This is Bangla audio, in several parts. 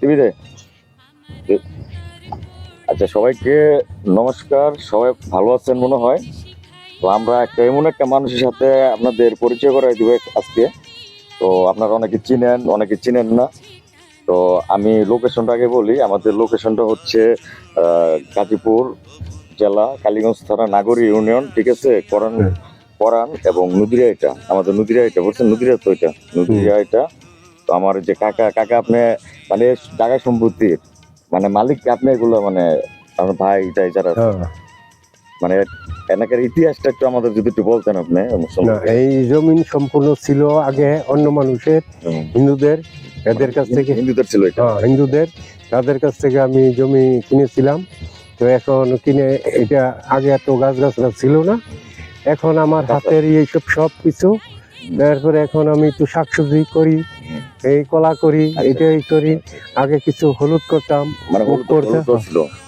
টিভিতে? আচ্ছা সবাইকে নমস্কার সবাই ভালো আছেন মনে হয়? তো আমরা একটা এমন একটা মানুষের সাথে আপনাদের পরিচয় করাই দিব আজকে। তো আপনারা অনেকে চিনেন অনেকে চিনেন না। তো আমি লোকেশনটা আগে বলি আমাদের লোকেশনটা হচ্ছে গাজীপুর জেলা কালীগঞ্জ থানা নাগরী ইউনিয়ন ঠিক আছে? করান। করান এবং নদীরা এটা। আমাদের নদীরা এটা বলছেন নদীরা তো এটা। নদীরা এটা। তো আমার যে কাকা কাকা আপনি মানে জায়গা সম্পত্তির মানে মালিক আপনি এগুলো মানে আমার ভাই টাই যারা হ্যাঁ। মানে এনাকার ইতিহাসটা একটু আমাদের যদি একটু বলতেন আপনি এই জমিন সম্পূর্ণ ছিল আগে অন্য মানুষের হিন্দুদের এদের কাছ থেকে। হিন্দুদের ছিল হ্যাঁ হিন্দুদের তাদের কাছ থেকে আমি জমি কিনেছিলাম। তো এখন কিনে এটা আগে এত গাছ গাছরা ছিল না। এখন আমার হাতের এইসব সব কিছু তারপরে এখন আমি একটু শাকসবজি করি এই কলা করি আচ্ছা। এটাই করি। আগে কিছু হলুদ করতাম মানে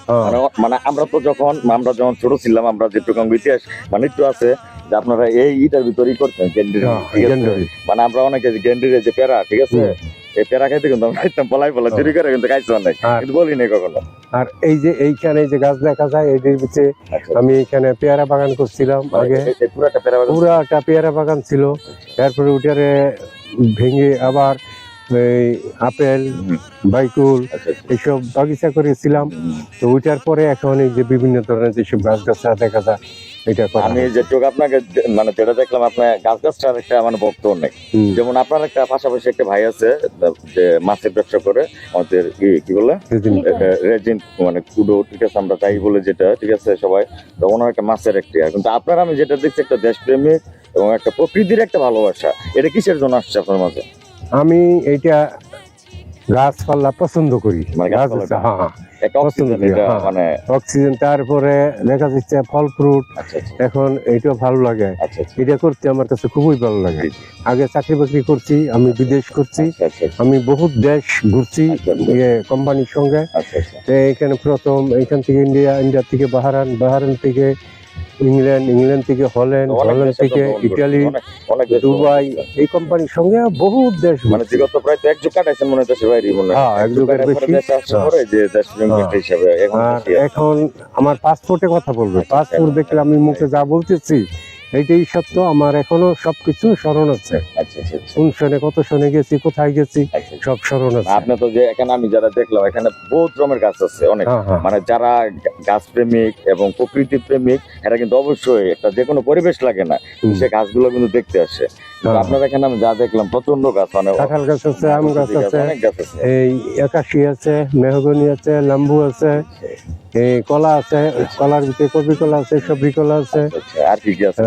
হ্যাঁ, মানে মানে আমরা তো যখন আমরা যখন ছোট ছিলাম আমরা যেটুকু ইতিহাস মানে একটু আছে যে আপনারা এই ইটার ভিতরেই করতেন গেন্ডির হ্যাঁ? গেন্ডারি। মানে আমরা অনেকে যে গেন্ডিরের যে পেরা ঠিক আছে? পেরা খাইতে কিন্তু আমরা খাইতাম পলাই পলাই চুরি করে কিন্তু আর- কিন্তু বলি নাই কখনো। আর এই যে এইখানে যে গাছ দেখা যায় এটির আচ্ছা। আমি এখানে পেয়ারা বাগান করছিলাম মানে আগে। পুরাটা পেয়ারা বাগান ছিল? তারপরে ওটারে ভেঙে আবার এই আপেল বাইকুল আচ্ছা আচ্ছা। এইসব বাগিচা করেছিলাম। তো ওইটার পরে এখন এই যে বিভিন্ন ধরনের যেসব গাছ গাছরা দেখা যায় এটা আমি। যেটুকু আপনাকে মানে যেটা দেখলাম আপনার গাছ গাছটার একটা মানে ভক্ত নেই যেমন আপনার একটা পাশাপাশি একটা ভাই আছে যে মাছের ব্যবসা করে আমাদের কি বলে? রেজিন। মানে কুডো ঠিক আছে আমরা তাই বলে যেটা ঠিক আছে সবাই। তো ওনার একটা মাছের একটি কিন্তু আপনার আমি যেটা দেখছি একটা দেশপ্রেমিক এবং একটা প্রকৃতির একটা ভালোবাসা। এটা কিসের জন্য আসছে আপনার মাঝে? আমি এইটা গাছপালা পছন্দ করি। মানে গাছ গাছপালাটা? হ্যাঁ হ্যাঁ। অক্সিজেন এটা হ্যাঁ। মানে অক্সিজেন তারপরে দেখা যাচ্ছে ফল ফ্রুট আচ্ছা আচ্ছা। এখন এইটা ভালো লাগে। আচ্ছা এটা করতে আমার কাছে খুবই ভালো লাগে। আগে চাকরি বাকরি করছি আমি বিদেশ করছি। আমি বহুত দেশ ঘুরছি। ইয়ে কোম্পানির সঙ্গে। এখানে প্রথম এখান থেকে ইন্ডিয়া ইন্ডিয়া থেকে বাহারান বাহারান থেকে ইংল্যান্ড ইংল্যান্ড থেকে হল্যান্ড হল্যান্ড থেকে ইটালি দুবাই এই কোম্পানির সঙ্গে বহুত দেশ মানে বিগত প্রায় তো এক যুগ কাটাইছেন মনে দেশের বাইরে মনে হয়। এক যুগের যুগ পরে বেশি। হ্যাঁ। যে হিসাবে এখন আমার পাসপোর্টে কথা বলবে। আচ্ছা, পাসপোর্ট দেখলে আমি মুখে যা বলতেছি এইটাই সত্য। আমার এখনও সবকিছু স্মরণ আছে। আচ্ছা আচ্ছা আচ্ছা। কোন শনে কত শনে গেছি কোথায় গেছি আচ্ছা, আচ্ছা। সব স্মরণ আছে। আপনি তো যে এখানে আমি যারা দেখলাম এখানে বহুত রকমের গাছ আছে অনেক। হ্যাঁ হ্যাঁ। মানে যারা গাছ প্রেমিক এবং প্রকৃতি প্রেমিক এরা কিন্তু অবশ্যই একটা যে কোনো পরিবেশ লাগে না। সে গাছগুলো কিন্তু দেখতে আসে। হ্যাঁ। আপনার এখানে আমি যা দেখলাম প্রচণ্ড গাছ মানে কাঁঠাল গাছ আছে আম গাছ আছে এই একাশি আছে মেহগনি আছে লেম্বু আছে এই কলা আছে কলার ভিতরে কবি কলা আছে সবজি কলা আছে। আচ্ছা, আর কি কি আছে?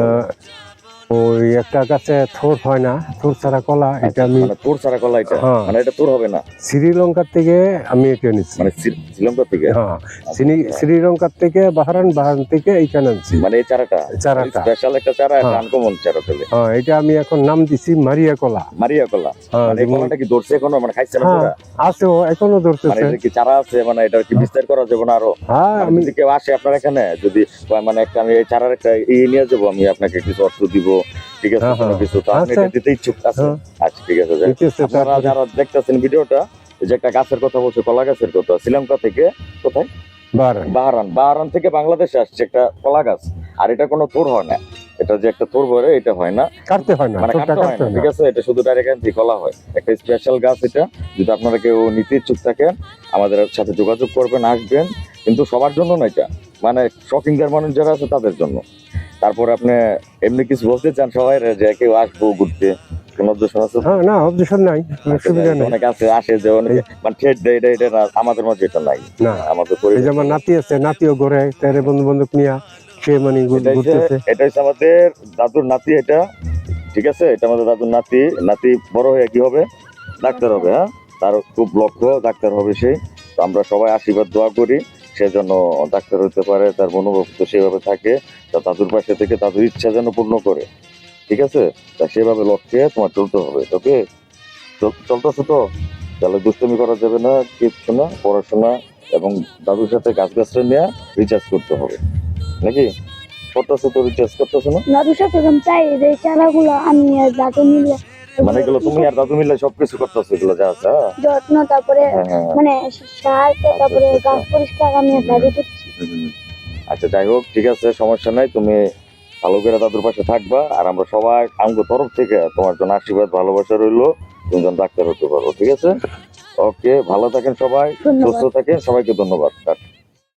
ওই একটা গাছে থোর হয় না থোর ছাড়া কলা এটা আমি মানে তোর ছাড়া কলা এটা? হ্যাঁ। মানে এটা তোর হবে না? শ্রীলঙ্কার থেকে আমি এটা নিচ্ছি মানে শ্রী- শ্রীলঙ্কা থেকে? হ্যাঁ। শ্রী- শ্রীলঙ্কার থেকে বাহারান বাহারান থেকে এইখানে আনছি মানে এই চারাটা? চারাটা। স্পেশাল একটা চারা হ্যাঁ। আনকমন চারা তাহলে? হ্যাঁ এটা আমি এখন নাম দিছি মারিয়া কলা। মারিয়া কলা। হ্যাঁ মানে এই কলাটা কি ধরছে এখনও? মানে খাইছে না হ্যাঁ আছে ও এখনও মানে ধরতেছে এটা কি চারা আছে? মানে এটা কি বিস্তার করা যাবে না আরও? হ্যাঁ মানে আমি কেউ আসে আপনার এখানে যদি মানে একটা আমি এই চারার একটা ই নিয়ে যাব আমি আপনাকে কিছু অর্থ দিব। ঠিক আছে হ্যাঁ, কোনো হ্যাঁ। কিছু তো আপনি আচ্ছা। দিতে ইচ্ছুক আছে হ্যাঁ। আচ্ছা ঠিক আছে আপনারা যারা দেখতেছেন ভিডিওটা যে একটা গাছের কথা বলছে কলা গাছের কথা শ্রীলঙ্কা থেকে কোথায়? বাহারান বাহারান বাহারান থেকে বাংলাদেশে আসছে একটা কলা গাছ আর এটা কোনো তোর হয় না। এটা যে একটা তোর ভরে এটা হয় না। কাটতে হয় না মানে কাটতে হয় না ঠিক আছে? এটা শুধু ডাইরেক্ট এখান থেকে কলা হয়। একটা স্পেশাল গাছ এটা। যদি আপনারা কেউ নিতে ইচ্ছুক থাকেন আমাদের সাথে যোগাযোগ করবেন আসবেন। কিন্তু সবার জন্য না এটা। মানে শখিংদার মানুষ যারা আছে তাদের জন্য। তারপরে আপনি এমনি কিছু বলতে চান সবাই যে কেউ আসব ঘুরতে? কোন অবজেকশন আছে? হ্যাঁ না অবজেশন নাই অসুবিধা নেই। অনেক আছে আসে যে অনেকে মানে ঠেট দেয় এটা এটা আমাদের মাঝে এটা নাই। না। আমাদের এই যে আমার নাতি আছে নাতিও ঘরে তারে বন্ধু বান্ধব নিয়ে সে মানে ঘুরতেছে। এটা হচ্ছে আমাদের দাদুর নাতি এটা ঠিক আছে? এটা আমাদের দাদুর নাতি। নাতি বড় হয়ে কি হবে? ডাক্তার হবে হ্যাঁ? তার খুব লক্ষ্য ডাক্তার হবে সে। তো আমরা সবাই আশীর্বাদ দোয়া করি। সে যেন ডাক্তার হতে পারে, তার মনোভাব তো সেভাবে থাকে, তা দাদুর পাশে থেকে দাদুর ইচ্ছা যেন পূর্ণ করে। ঠিক আছে? তা সেভাবে লক্ষ্যে তোমার চলতে হবে। ওকে চলতেছে তো? তাহলে দুষ্টমি করা যাবে না, কিচ্ছু না, পড়াশোনা এবং দাদুর সাথে গাছ গাছটা নিয়ে রিচার্জ করতে হবে। নাকি? করতেছে তো রিচার্জ করতেছে না? দাদুর সাথে চাই চারাগুলো আমি দাদু মিলে মানে এগুলো তুমি আর দাদু মিলে সবকিছু করতেছো এগুলো যা আছে হ্যাঁ? যত্ন তারপরে হ্যাঁ হ্যাঁ মানে সার তারপরে আচ্ছা, গাছ পরিষ্কার আমি দাদু করছি। আচ্ছা যাই হোক ঠিক আছে সমস্যা নাই তুমি ভালো করে দাদুর পাশে থাকবা আর আমরা সবাই আমগো তরফ থেকে তোমার জন্য আশীর্বাদ ভালোবাসা রইল তুমি যেন ডাক্তার হতে পারো ঠিক আছে? ওকে ভালো থাকেন সবাই সুস্থ থাকেন সবাইকে ধন্যবাদ